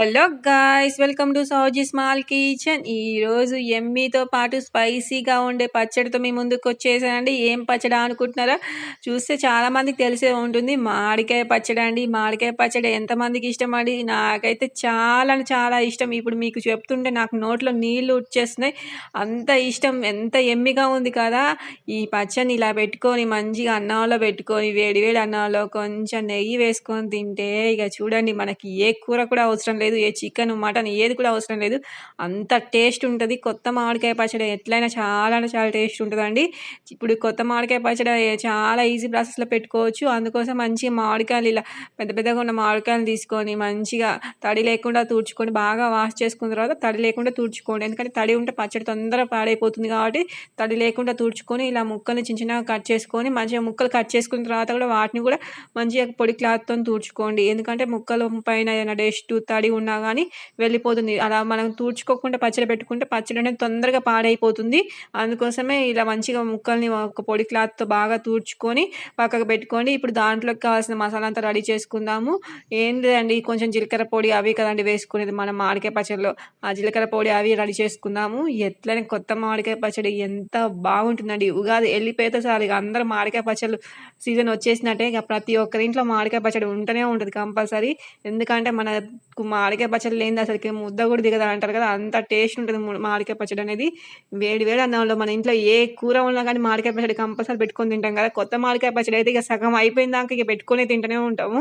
Hello guys welcome to Souji small kitchen ఈరోజు ఎమ్మీతో పాటు స్పైసీగా ఉండే పచ్చడితో మీ ముందుకు వచ్చేసానండి. ఏం పచ్చడి అనుకుంటున్నారా? చూస్తే చాలామందికి తెలిసే ఉంటుంది. మామిడికాయ పచ్చడి అండి. మామిడికాయ పచ్చడి ఎంతమందికి ఇష్టం అండి? నాకైతే చాలా చాలా ఇష్టం. ఇప్పుడు మీకు చెప్తుంటే నాకు నోట్లో నీళ్ళు వచ్చేస్తున్నాయి. అంత ఇష్టం. ఎంత ఎమ్మిగా ఉంది కదా. ఈ పచ్చడిని ఇలా పెట్టుకొని మంచిగా అన్నంలో పెట్టుకొని వేడి వేడి అన్నంలో కొంచెం నెయ్యి వేసుకొని తింటే ఇక చూడండి మనకి ఏ కూర కూడా అవసరం లేదు. లేదు ఏ చికెన్ మటన్ ఏది కూడా అవసరం లేదు. అంత టేస్ట్ ఉంటుంది. కొత్త మామిడికాయ పచ్చడి ఎట్లయినా చాలా అంటే చాలా టేస్ట్ ఉంటుందండి. ఇప్పుడు కొత్త మామిడికాయ పచ్చడి చాలా ఈజీ ప్రాసెస్లో పెట్టుకోవచ్చు. అందుకోసం మంచిగా మామిడికాయలు ఇలా పెద్ద పెద్దగా ఉన్న మామిడికాయలు తీసుకొని మంచిగా తడి లేకుండా తుడుచుకొని బాగా వాష్ చేసుకున్న తర్వాత తడి లేకుండా తుడుచుకోండి. ఎందుకంటే తడి ఉంటే పచ్చడి తొందరగా పాడైపోతుంది కాబట్టి తడి లేకుండా తుడుచుకొని ఇలా ముక్కల్ని చిన్న చిన్నగా కట్ చేసుకొని మంచిగా ముక్కలు కట్ చేసుకున్న తర్వాత కూడా వాటిని కూడా మంచిగా పొడి క్లాత్తో తుడుచుకోండి. ఎందుకంటే ముక్కల పైన ఏదైనా డస్ట్ తడి ఉన్నా కానీ వెళ్ళిపోతుంది. అలా మనం తూడ్చుకోకుండా పచ్చడి పెట్టుకుంటే పచ్చడి అనేది తొందరగా పాడైపోతుంది. అందుకోసమే ఇలా మంచిగా ముక్కల్ని ఒక పొడి క్లాత్తో బాగా తూడ్చుకొని పక్కకు పెట్టుకోండి. ఇప్పుడు దాంట్లోకి కావాల్సిన మసాలా అంతా రెడీ చేసుకుందాము. ఏం లేదండి కొంచెం జీలకర్ర పొడి అవి కదండి వేసుకునేది మనం మామిడికాయ పచ్చడిలో. ఆ జీలకర్ర పొడి అవి రెడీ చేసుకుందాము. ఎట్లనే కొత్త మామిడికాయ పచ్చడి ఎంత బాగుంటుందండి. ఉగాది వెళ్ళిపోతే చాలు ఇక అందరూ మామిడికాయ పచ్చళ్ళు సీజన్ వచ్చేసినట్టే. ఇక ప్రతి ఒక్కరింట్లో మామిడికాయ పచ్చడి ఉంటూనే ఉంటుంది కంపల్సరీ. ఎందుకంటే మనకు మామిడికాయ పచ్చడి లేని అసలుకి ముద్ద కూడా దిగదా అంటారు కదా అంత టేస్ట్ ఉంటుంది మామిడికాయ పచ్చడి అనేది. వేడి వేడి అన్నంలో మన ఇంట్లో ఏ కూర ఉన్నా కానీ మామిడికాయ పచ్చడి కంపల్సరీ పెట్టుకొని తింటాం కదా. కొత్త మామిడికాయ పచ్చడి అయితే ఇక సగం అయిపోయిన దాకా ఇక పెట్టుకొని తింటూనే ఉంటాము.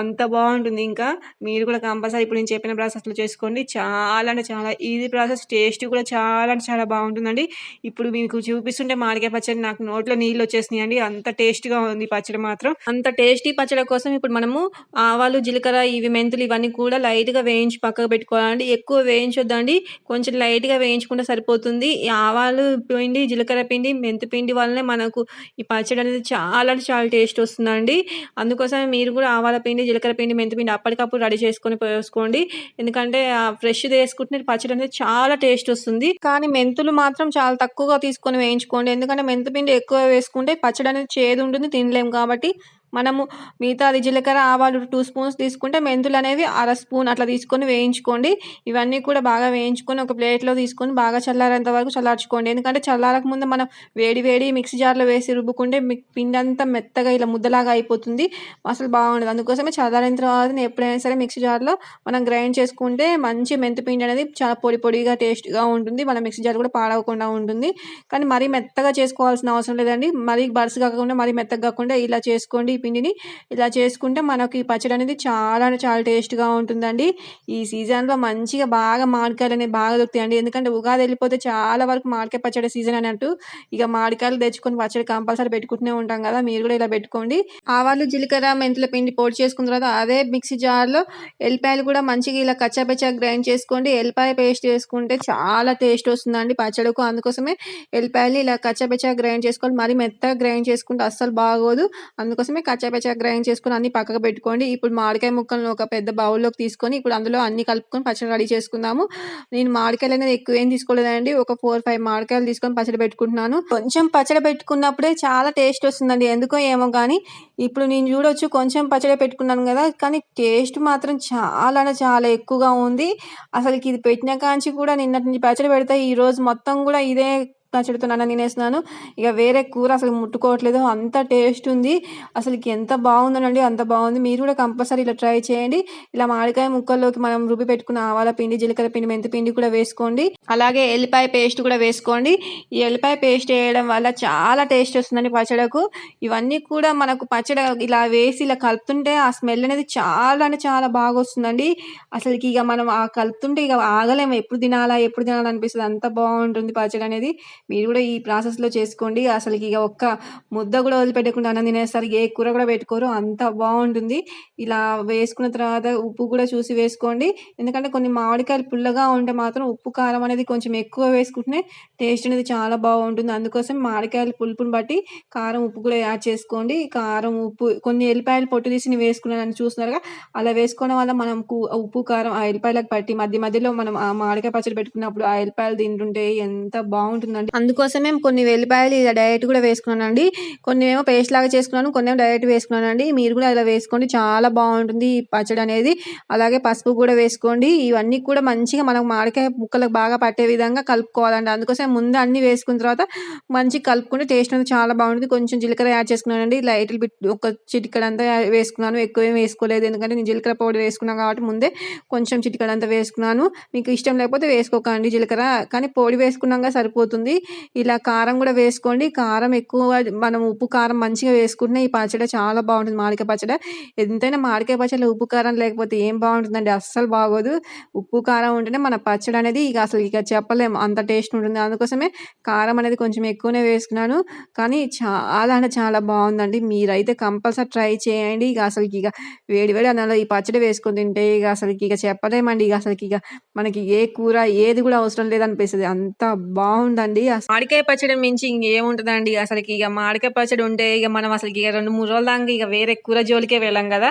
అంత బాగుంటుంది ఇంకా. మీరు కూడా కంపల్సరీ ఇప్పుడు నేను చెప్పిన ప్రాసెస్లో చేసుకోండి. చాలా అంటే చాలా ఈజీ ప్రాసెస్ టేస్ట్ కూడా చాలా అంటే చాలా బాగుంటుందండి. ఇప్పుడు మీకు చూపిస్తుంటే మామిడికాయ పచ్చడి నాకు నోట్లో నీళ్ళు వచ్చేసినాయి అండి. అంత టేస్ట్గా ఉంది పచ్చడి మాత్రం. అంత టేస్టీ పచ్చడి కోసం ఇప్పుడు మనము ఆవాలు జీలకర్ర ఇవి మెంతులు ఇవన్నీ కూడా లైట్గా వేయించి పక్కకు పెట్టుకోవాలండి. ఎక్కువ వేయించొద్దండి. కొంచెం లైట్గా వేయించుకుంటే సరిపోతుంది. ఈ ఆవాలు పిండి జీలకర్ర పిండి మెంతి పిండి వల్లనే మనకు ఈ పచ్చడి అనేది చాలా అంటే చాలా టేస్ట్ వస్తుందండి. అందుకోసమే మీరు కూడా ఆవాల పిండి జీలకర్ర పిండి మెంతి పిండి అప్పటికప్పుడు రెడీ చేసుకొని పోసుకోండి. ఎందుకంటే ఫ్రెష్ వేసుకుంటే పచ్చడి అనేది చాలా టేస్ట్ వస్తుంది. కానీ మెంతులు మాత్రం చాలా తక్కువగా తీసుకొని వేయించుకోండి. ఎందుకంటే మెంతి పిండి ఎక్కువ వేసుకుంటే పచ్చడి అనేది చేదు ఉంటుంది తినలేము కాబట్టి మనము మిగతాది జీలకర్ర ఆవాలు టూ స్పూన్స్ తీసుకుంటే మెంతులు అనేవి అర స్పూన్ అట్లా తీసుకొని వేయించుకోండి. ఇవన్నీ కూడా బాగా వేయించుకొని ఒక ప్లేట్లో తీసుకొని బాగా చల్లారేంత వరకు చల్లార్చుకోండి. ఎందుకంటే చల్లారక ముందు మనం వేడి వేడి మిక్సీ జార్లో వేసి రుబ్బుకుంటే పిండి అంతా మెత్తగా ఇలా ముద్దలాగా అయిపోతుంది. అసలు బాగుండదు. అందుకోసమే చల్లారిన తర్వాత ఎప్పుడైనా సరే మిక్సీ జార్లో మనం గ్రైండ్ చేసుకుంటే మంచి మెంతి పిండి అనేది చాలా పొడి పొడిగా టేస్ట్గా ఉంటుంది. మన మిక్సీ జార్ కూడా పాడవకుండా ఉంటుంది. కానీ మరీ మెత్తగా చేసుకోవాల్సిన అవసరం లేదండి. మరీ బర్స్ కాకుండా మరీ మెత్తగా కాకుండా ఇలా చేసుకోండి. పిండిని ఇలా చేసుకుంటే మనకి పచ్చడి అనేది చాలా చాలా టేస్ట్గా ఉంటుందండి. ఈ సీజన్లో మంచిగా బాగా మామిడికాయలు అనేవి బాగా దొరుకుతాయండి. ఎందుకంటే ఉగాది వెళ్ళిపోతే చాలా వరకు మామిడికాయ పచ్చడి సీజన్ అన్నట్టు ఇక మామిడికాయలు తెచ్చుకొని పచ్చడి కంపల్సరీ పెట్టుకుంటూనే ఉంటాం కదా. మీరు కూడా ఇలా పెట్టుకోండి. ఆవాలు జీలకర్ర మెంతుల పిండి పొడి చేసుకున్న తర్వాత అదే మిక్సీ జార్లో ఎల్లిపాయలు కూడా మంచిగా ఇలా కచ్చాపచ్చా గ్రైండ్ చేసుకోండి. ఎల్లిపాయ పేస్ట్ చేసుకుంటే చాలా టేస్ట్ వస్తుందండి పచ్చడికు. అందుకోసమే ఎల్లిపాయలు ఇలా కచ్చాపచ్చా గ్రైండ్ చేసుకోవాలి. మరి మెత్తగా గ్రైండ్ చేసుకుంటే అస్సలు బాగోదు. అందుకోసమే కచ్చాపచ్చా గ్రైండ్ చేసుకుని అన్ని పక్కకు పెట్టుకోండి. ఇప్పుడు మామిడికాయ ముక్కలను ఒక పెద్ద బౌల్లోకి తీసుకొని ఇప్పుడు అందులో అన్ని కలుపుకొని పచ్చడి రెడీ చేసుకుందాము. నేను మామిడికాయలు అనేది ఎక్కువ ఏం తీసుకోలేదండి. ఒక ఫోర్ ఫైవ్ మామిడికాయలు తీసుకొని పచ్చడి పెట్టుకుంటున్నాను. కొంచెం పచ్చడి పెట్టుకున్నప్పుడే చాలా టేస్ట్ వస్తుందండి. ఎందుకో ఏమో కానీ ఇప్పుడు నేను చూడొచ్చు కొంచెం పచ్చడి పెట్టుకున్నాను కదా కానీ టేస్ట్ మాత్రం చాలా చాలా ఎక్కువగా ఉంది. అసలుకి ఇది పెట్టిన కాంచి కూడా నిన్నటి నుంచి పచ్చడి పెడితే ఈ రోజు మొత్తం కూడా ఇదే పచ్చడితో అన్నం తినేస్తున్నాను. ఇక వేరే కూర అసలు ముట్టుకోవట్లేదు. అంత టేస్ట్ ఉంది. అసలుకి ఎంత బాగుందనండి అంత బాగుంది. మీరు కూడా కంపల్సరీ ఇలా ట్రై చేయండి. ఇలా మామిడికాయ ముక్కల్లోకి మనం రుబ్బి పెట్టుకున్న ఆవాల పిండి జీలకర్ర పిండి మెంతి పిండి కూడా వేసుకోండి. అలాగే ఎల్లిపాయ పేస్ట్ కూడా వేసుకోండి. ఈ ఎల్లిపాయ పేస్ట్ వేయడం వల్ల చాలా టేస్ట్ వస్తుందండి పచ్చడకు. ఇవన్నీ కూడా మనకు పచ్చడ ఇలా వేసి ఇలా కలుపుతుంటే ఆ స్మెల్ అనేది చాలా అంటే చాలా బాగా వస్తుందండి. అసలుకి ఇక మనం ఆ కలుపుతుంటే ఇక ఆగలేము. ఎప్పుడు తినాలా ఎప్పుడు తినాలనిపిస్తుంది అంత బాగుంటుంది పచ్చడి అనేది మీరు కూడా ఈ ప్రాసెస్లో చేసుకోండి. అసలు ఇక ఒక్క ముద్ద కూడా వదిలిపెట్టకుండా అన్నం తినేస్తారు. ఏ కూర కూడా పెట్టుకోరు. అంత బాగుంటుంది. ఇలా వేసుకున్న తర్వాత ఉప్పు కూడా చూసి వేసుకోండి. ఎందుకంటే కొన్ని మామిడికాయలు పుల్లగా ఉంటే మాత్రం ఉప్పు కారం అనేది కొంచెం ఎక్కువ వేసుకుంటే టేస్ట్ అనేది చాలా బాగుంటుంది. అందుకోసం మామిడికాయలు పులుపుని బట్టి కారం ఉప్పు కూడా యాడ్ చేసుకోండి. కారం ఉప్పు కొన్ని ఎల్లిపాయలు పొట్టు తీసి వేసుకున్నానని చూస్తున్నారుగా అలా వేసుకోవడం వల్ల మనం ఉప్పు కారం ఆ ఎల్లిపాయలకు పట్టి మధ్య మధ్యలో మనం ఆ మామిడికాయ పచ్చడి పెట్టుకున్నప్పుడు ఆ ఎల్లిపాయలు తింటుంటే ఎంత బాగుంటుందండి అందుకోసమే కొన్ని వెల్లిపాయలు ఇలా డైరెక్ట్ కూడా వేసుకున్నానండి. కొన్ని ఏమో పేస్ట్ లాగా చేసుకున్నాను కొన్ని ఏమో డైరెక్ట్ వేసుకున్నానండి. మీరు కూడా ఇలా వేసుకోండి చాలా బాగుంటుంది ఈ పచ్చడి అనేది. అలాగే పసుపు కూడా వేసుకోండి. ఇవన్నీ కూడా మంచిగా మనకు మామిడికాయ ముక్కలకు బాగా పట్టే విధంగా కలుపుకోవాలండి. అందుకోసం ముందు అన్ని వేసుకున్న తర్వాత మంచిగా కలుపుకుంటే టేస్ట్ అనేది చాలా బాగుంటుంది. కొంచెం జీలకర్ర యాడ్ చేసుకున్నానండి. లైట్ బిట్ ఒక చిటికడంతా వేసుకున్నాను. ఎక్కువ ఏం వేసుకోలేదు. ఎందుకంటే నేను జీలకర్ర పౌడర్ వేసుకున్నాను కాబట్టి ముందే కొంచెం చిటికడంతా వేసుకున్నాను. మీకు ఇష్టం లేకపోతే వేసుకోకండి జీలకర్ర. కానీ పొడి వేసుకున్నాక సరిపోతుంది. ఇలా కారం కూడా వేసుకోండి. కారం ఎక్కువ మనం ఉప్పు కారం మంచిగా వేసుకుంటే ఈ పచ్చడి చాలా బాగుంటుంది. మామిడికాయ పచ్చడి ఎంతైనా మామిడికాయ పచ్చడి ఉప్పు కారం లేకపోతే ఏం బాగుంటుందండి? అస్సలు బాగోదు. ఉప్పు కారం ఉంటేనే మన పచ్చడి అనేది ఇక అసలు ఇక చెప్పలేము అంత టేస్ట్ ఉంటుంది. అందుకోసమే కారం అనేది కొంచెం ఎక్కువనే వేసుకున్నాను. కానీ చాలా అంటే చాలా బాగుందండి. మీరైతే కంపల్సరీ ట్రై చేయండి. ఇక అసలుకి ఇక వేడి వేడి అన్నంలో ఈ పచ్చడి వేసుకొని తింటే ఇక అసలుకి ఇక చెప్పలేమండి. ఇక అసలుకి ఇక మనకి ఏ కూర ఏది కూడా అవసరం లేదనిపిస్తుంది. అంత బాగుందండి. మామిడికాయ పచ్చడి మించి ఇంకేముంటుందండి? అసలుకి ఇక మామిడికాయ పచ్చడి ఉంటే ఇక మనం అసలు ఇక రెండు మూడు రోజుల దాకా ఇక వేరే కూర జోలికే వెళ్ళాం కదా.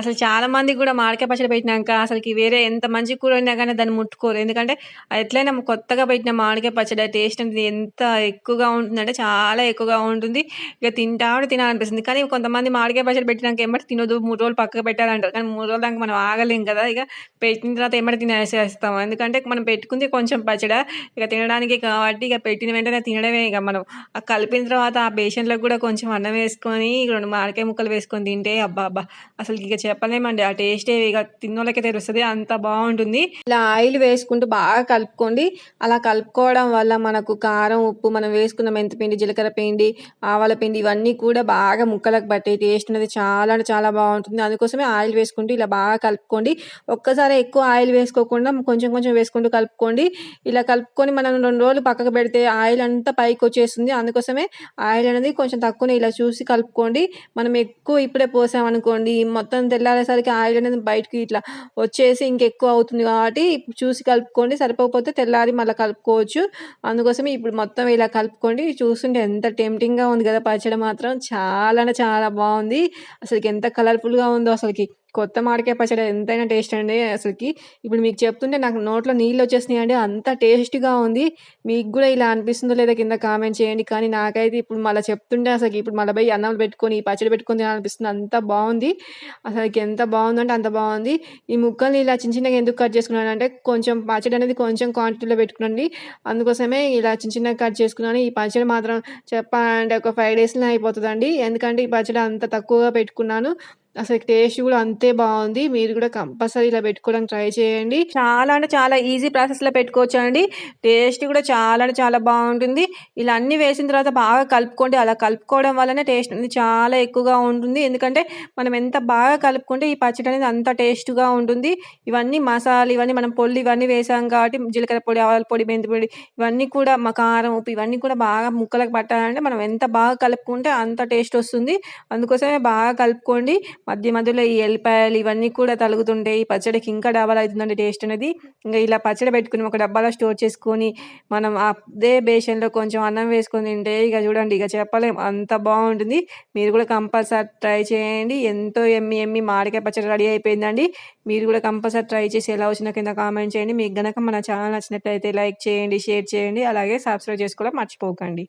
అసలు చాలా మంది కూడా మాడికాయ పచ్చడి పెట్టినాక అసలుకి వేరే ఎంత మంచి కూర అయినా కానీ దాన్ని ముట్టుకోరు. ఎందుకంటే ఎట్లయినా కొత్తగా పెట్టిన మామిడికాయ పచ్చడి టేస్ట్ అనేది ఎంత ఎక్కువగా ఉంటుందంటే చాలా ఎక్కువగా ఉంటుంది. ఇక తింటా కూడా తినాలనిపిస్తుంది. కానీ కొంతమంది మామిడికాయ పచ్చడి పెట్టినాక ఏమంటే తినదు మూడు రోజులు పక్కకు పెట్టాలంటారు కానీ మూడు రోజుల దాకా మనం ఆగలేం కదా. ఇక పెట్టిన తర్వాత ఏమంటే తినేసేస్తాం. ఎందుకంటే మనం పెట్టుకుంది కొంచెం పచ్చడి. ఇక తినడానికి కాబట్టి ఇక పెట్టిన వెంటనే తినడమే ఇక మనం. ఆ కలిపిన తర్వాత ఆ పేషెంట్లకు కూడా కొంచెం అన్నం వేసుకొని రెండు మామిడికాయ ముక్కలు వేసుకొని తింటే అబ్బా అబ్బా అసలు ఇక చెప్పలేమండి. ఆ టేస్టే ఇక తిన్నోళ్ళకే తెలుస్తుంది అంత బాగుంటుంది. ఇలా ఆయిల్ వేసుకుంటూ బాగా కలుపుకోండి. అలా కలుపుకోవడం వల్ల మనకు కారం ఉప్పు మనం వేసుకున్న మెంతిపిండి జీలకర్ర పిండి ఆవాల పిండి ఇవన్నీ కూడా బాగా ముక్కలకు పట్టే టేస్ట్ అనేది చాలా అంటే చాలా బాగుంటుంది. అందుకోసమే ఆయిల్ వేసుకుంటూ ఇలా బాగా కలుపుకోండి. ఒక్కసారి ఎక్కువ ఆయిల్ వేసుకోకుండా కొంచెం కొంచెం వేసుకుంటూ కలుపుకోండి. ఇలా కలుపుకొని మనం రెండు రోజులు పక్కకు పెడితే ఆయిల్ అంతా పైకి వచ్చేస్తుంది. అందుకోసమే ఆయిల్ అనేది కొంచెం తక్కువనే ఇలా చూసి కలుపుకోండి. మనం ఎక్కువ ఇప్పుడే పోసామనుకోండి మొత్తం తెల్లారేసరికి ఆయిల్ అనేది బయటకి ఇట్లా వచ్చేసి ఇంకెక్కువ అవుతుంది కాబట్టి చూసి కలుపుకోండి. సరిపోకపోతే తెల్లారి మళ్ళీ కలుపుకోవచ్చు. అందుకోసమే ఇప్పుడు మొత్తం ఇలా కలుపుకోండి. చూస్తుంటే ఎంత టెంప్టింగ్గా ఉంది కదా పచ్చడి మాత్రం. చాలా చాలా బాగుంది. అసలుకి ఎంత కలర్ఫుల్గా ఉందో అసలుకి. కొత్త మామిడికాయ పచ్చడి ఎంతైనా టేస్ట్ అండి అసలుకి. ఇప్పుడు మీకు చెప్తుంటే నాకు నోట్లో నీళ్ళు వచ్చేసినాయి అండి అంత టేస్ట్గా ఉంది. మీకు కూడా ఇలా అనిపిస్తుందో లేదా కింద కామెంట్ చేయండి. కానీ నాకైతే ఇప్పుడు మళ్ళీ చెప్తుంటే అసలు ఇప్పుడు మళ్ళీ పోయి అన్నం పెట్టుకొని ఈ పచ్చడి పెట్టుకొని అనిపిస్తుంది అంత బాగుంది. అసలుకి ఎంత బాగుందంటే అంత బాగుంది. ఈ ముక్కల్ని ఇలా చిన్న చిన్నగా ఎందుకు కట్ చేసుకున్నాను అంటే కొంచెం పచ్చడి అనేది కొంచెం క్వాంటిటీలో పెట్టుకునండి. అందుకోసమే ఇలా చిన్న చిన్నగా కట్ చేసుకున్నాను. ఈ పచ్చడి మాత్రం చెప్పాలంటే ఒక ఫైవ్ డేస్లో అయిపోతుందండి. ఎందుకంటే ఈ పచ్చడి అంత తక్కువగా పెట్టుకున్నాను. అసలు టేస్ట్ కూడా అంతే బాగుంది. మీరు కూడా కంపల్సరీ ఇలా పెట్టుకోవడానికి ట్రై చేయండి. చాలా అంటే చాలా ఈజీ ప్రాసెస్లో పెట్టుకోవచ్చు అండి టేస్ట్ కూడా చాలా అంటే చాలా బాగుంటుంది. ఇలా అన్ని వేసిన తర్వాత బాగా కలుపుకోండి అలా కలుపుకోవడం వల్లనే టేస్ట్ అనేది చాలా ఎక్కువగా ఉంటుంది. ఎందుకంటే మనం ఎంత బాగా కలుపుకుంటే ఈ పచ్చడి అనేది అంత టేస్ట్గా ఉంటుంది. ఇవన్నీ మసాలా ఇవన్నీ మనం పొడి ఇవన్నీ వేసాం కాబట్టి జీలకర్ర పొడి ఆవాల పొడి మెంతి పొడి ఇవన్నీ కూడా మా కారం ఉప్పు ఇవన్నీ కూడా బాగా ముక్కలకు పట్టాలంటే మనం ఎంత బాగా కలుపుకుంటే అంత టేస్ట్ వస్తుంది. అందుకోసమే బాగా కలుపుకోండి. మధ్య మధ్యలో ఈ ఎల్లిపాయలు ఇవన్నీ కూడా తలుగుతుంటే ఈ పచ్చడికి ఇంకా డబల్ అవుతుందండి టేస్ట్ అనేది. ఇంకా ఇలా పచ్చడి పెట్టుకుని ఒక డబ్బాలో స్టోర్ చేసుకొని మనం అదే బేషన్లో కొంచెం అన్నం వేసుకొని తింటే ఇక చూడండి ఇక చెప్పలేం. అంత బాగుంటుంది. మీరు కూడా కంపల్సరీ ట్రై చేయండి. ఎంతో ఎమ్మి ఎమ్మి మామిడికాయ పచ్చడి రెడీ అయిపోయిందండి. మీరు కూడా కంపల్సరీ ట్రై చేసి ఎలా వచ్చిన కింద కామెంట్ చేయండి. మీకు గనక మన ఛానల్ నచ్చినట్లయితే లైక్ చేయండి షేర్ చేయండి. అలాగే సబ్స్క్రైబ్ చేసుకోవడం మర్చిపోకండి.